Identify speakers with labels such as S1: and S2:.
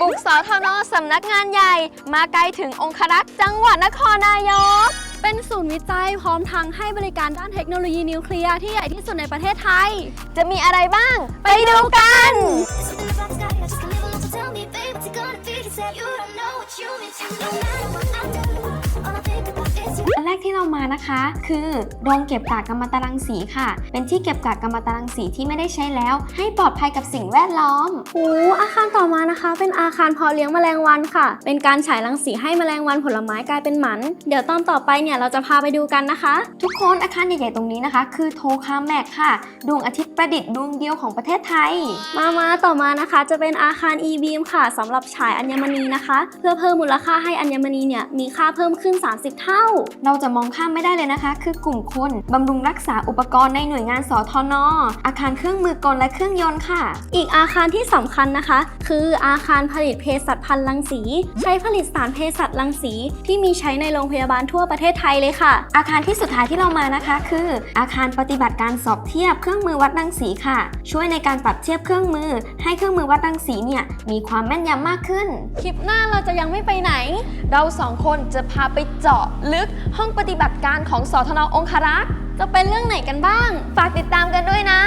S1: บุกสทนสำนักงานใหญ่ มาไกลถึงองครักษ์จังหวัดนครนายก
S2: เป็นศูนย์วิจัยพร้อมทั้งให้บริการด้านเทคโนโลยีนิวเคลียร์ที่ใหญ่ที่สุดในประเทศไทย
S1: จะมีอะไรบ้าง ไปดูกัน
S3: Something about the sky, I just a little love to tell me, babe, what's it gonna be? 'Cause you don't know what you mean to me. No matter what I do,
S4: นแรกที่เรามานะคะ คือโรงเก็บกากกัมมันตรังสีค่ะ เป็นที่เก็บกากกัมมันตรังสีที่ไม่ได้ใช้แล้ว ให้ปลอดภัยกับสิ่งแวดล้อม
S2: โอ้อาคารต่อมานะคะ เป็นอาคารเพาะเลี้ยงแมลงวันค่ะ เป็นการฉายรังสีให้แมลงวันผลไม้กลายเป็นหมัน เดี๋ยวตอนต่อไปเนี่ยเราจะพาไปดูกันนะคะ
S4: ทุกคนอาคารใหญ่ๆตรงนี้นะคะ คือโทคาแมกค่ะ ดวงอาทิตย์ประดิษฐ์ดวงเดียวของประเทศไทย
S2: มามาต่อมานะคะ จะเป็นอาคาร e-beam ค่ะสำหรับฉายอัญมณีนะคะ เพื่อเพิ่มมูลค่าให้อัญมณีเนี่ยมีค่าเพิ่มขึ้น 30 เท่า
S4: เราจะมองข้ามไม่ได้เลยนะคะ คือกลุ่มคนบำรุงรักษาอุปกรณ์ในหน่วยงานสทนออาคารเครื่องมือกลและเครื่องยนต์ค่ะ
S2: อีกอาคารที่สำคัญนะคะ คืออาคารผลิตเภสัชพันธ์รังสี ใช้ผลิตสารเภสัชรังสี ที่มีใช้ในโรงพยาบาลทั่วประเทศไทยเลยค่ะ
S4: อาคารที่สุดท้ายที่เรามานะคะ คือ อาคารปฏิบัติการสอบเทียบเครื่องมือวัดรังสีค่ะ ช่วยในการปรับเทียบเครื่องมือ ให้เครื่องมือวัดรังสีเนี่ยมีความแม่นยำมากขึ้น
S2: คลิปหน้าเราจะยังไม่ไปไหน
S1: เราสองคนจะพาไปเจาะลึกห้องปฏิบัติการของสทนองครักษ์
S2: จะเป็นเรื่องไหนกันบ้าง
S1: ฝากติดตามกันด้วยนะ